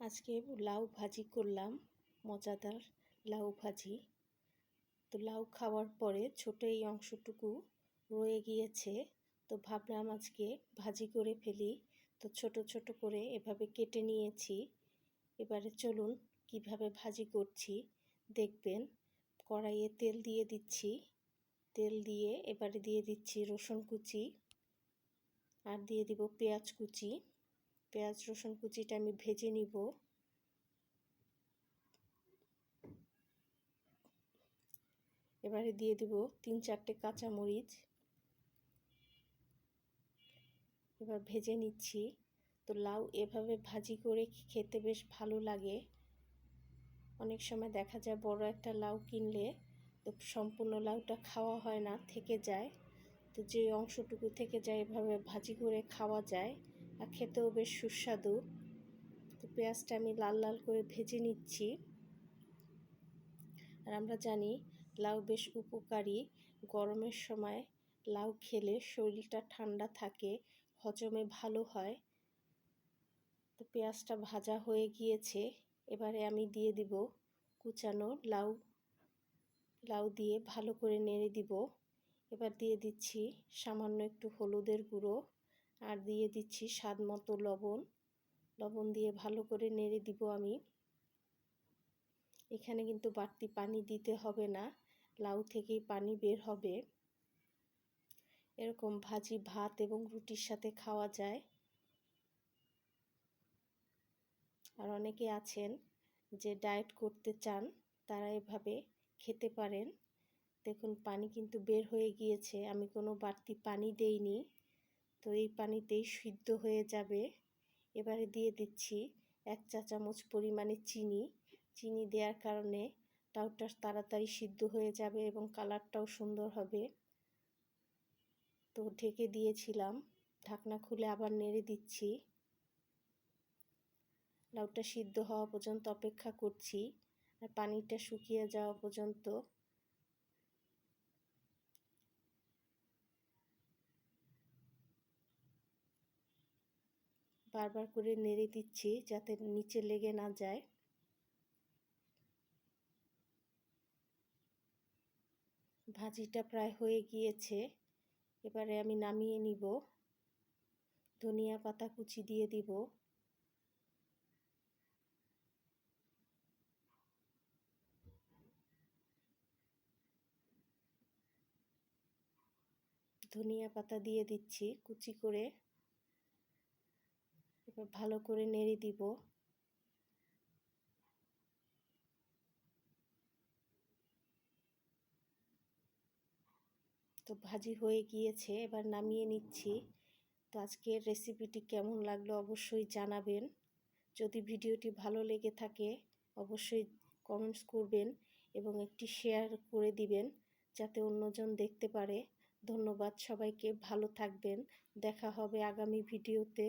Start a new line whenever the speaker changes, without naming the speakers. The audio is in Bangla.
আজকে লাউ ভাজি করলাম, মজাদার লাউ ভাজি। তো লাউ খাওয়ার পরে ছোট এই অংশটুকু রয়ে গিয়েছে। তো ভাবলাম আজকে ভাজি করে ফেলি। তো ছোট ছোট করে এভাবে কেটে নিয়েছি। এবারে চলুন কীভাবে ভাজি করছি, দেখবেন। কড়াইয়ে তেল দিয়ে দিচ্ছি। তেল দিয়ে এবারে দিয়ে দিচ্ছি রসুন কুচি। আর দিয়ে দিব পেঁয়াজ কুচি। পেঁয়াজ, রসুন কুচিটা আমি ভেজে নিব। এবারে দিয়ে দিব তিন চারটে কাঁচা মরিচ এবার ভেজে নিচ্ছি। তো লাউ এভাবে ভাজি করে খেতে বেশ ভালো লাগে। অনেক সময় দেখা যায় বড় একটা লাউ কিনলে তো সম্পূর্ণ লাউটা খাওয়া হয় না, থেকে যায়। তো যে অংশটুকু থেকে যায় এভাবে ভাজি করে খাওয়া যায়। খেতেও বেশ সুস্বাদু। তো পেঁয়াজটা আমি লাল লাল করে ভেজে নিচ্ছি। আর আমরা জানি লাউ বেশ উপকারী। গরমের সময় লাউ খেলে শরীরটা ঠান্ডা থাকে, হজমে ভালো হয়। তো পেঁয়াজটা ভাজা হয়ে গিয়েছে। এবারে আমি দিয়ে দিব কুচানো লাউ। লাউ দিয়ে ভালো করে নেড়ে দিব। এবার দিয়ে দিচ্ছি সামান্য একটু হলুদের গুঁড়ো। আর দিয়ে দিচ্ছি স্বাদ মতো লবণ। লবণ দিয়ে ভালো করে নেড়ে দিব আমি। এখানে কিন্তু বাড়তি পানি দিতে হবে না, লাউ থেকেই পানি বের হবে। এরকম ভাজি ভাত এবং রুটির সাথে খাওয়া যায়। আর অনেকে আছেন যে ডায়েট করতে চান, তারা এভাবে খেতে পারেন। দেখুন, পানি কিন্তু বের হয়ে গিয়েছে। আমি কোনো বাড়তি পানি দেইনি। তো এই পানিতেই সিদ্ধ হয়ে যাবে। এবারে দিয়ে দিচ্ছি এক চা চামচ পরিমাণে চিনি। চিনি দেওয়ার কারণে লাউটা তাড়াতাড়ি সিদ্ধ হয়ে যাবে এবং কালারটাও সুন্দর হবে। তো ঢেকে দিয়েছিলাম। ঢাকনা খুলে আবার নেড়ে দিচ্ছি। লাউটা সিদ্ধ হওয়া পর্যন্ত অপেক্ষা করছি। আর পানিটা শুকিয়ে যাওয়া পর্যন্ত বারবার করে নেড়ে দিচ্ছি যাতে নিচে লেগে না যায়। ভাজিটা প্রায় হয়ে গিয়েছে। এবারে আমি নামিয়ে নিব। ধনিয়া পাতা কুচি দিয়ে দিব। ধনিয়া পাতা দিয়ে দিচ্ছি কুচি করে। এবার ভালো করে নেড়ে দিব। তো ভাজি হয়ে গিয়েছে, এবার নামিয়ে নিচ্ছি। তো আজকের রেসিপিটি কেমন লাগল অবশ্যই জানাবেন। যদি ভিডিওটি ভালো লেগে থাকে, অবশ্যই কমেন্টস করবেন এবং একটি শেয়ার করে দিবেন, যাতে অন্যজন দেখতে পারে। ধন্যবাদ সবাইকে, ভালো থাকবেন। দেখা হবে আগামী ভিডিওতে।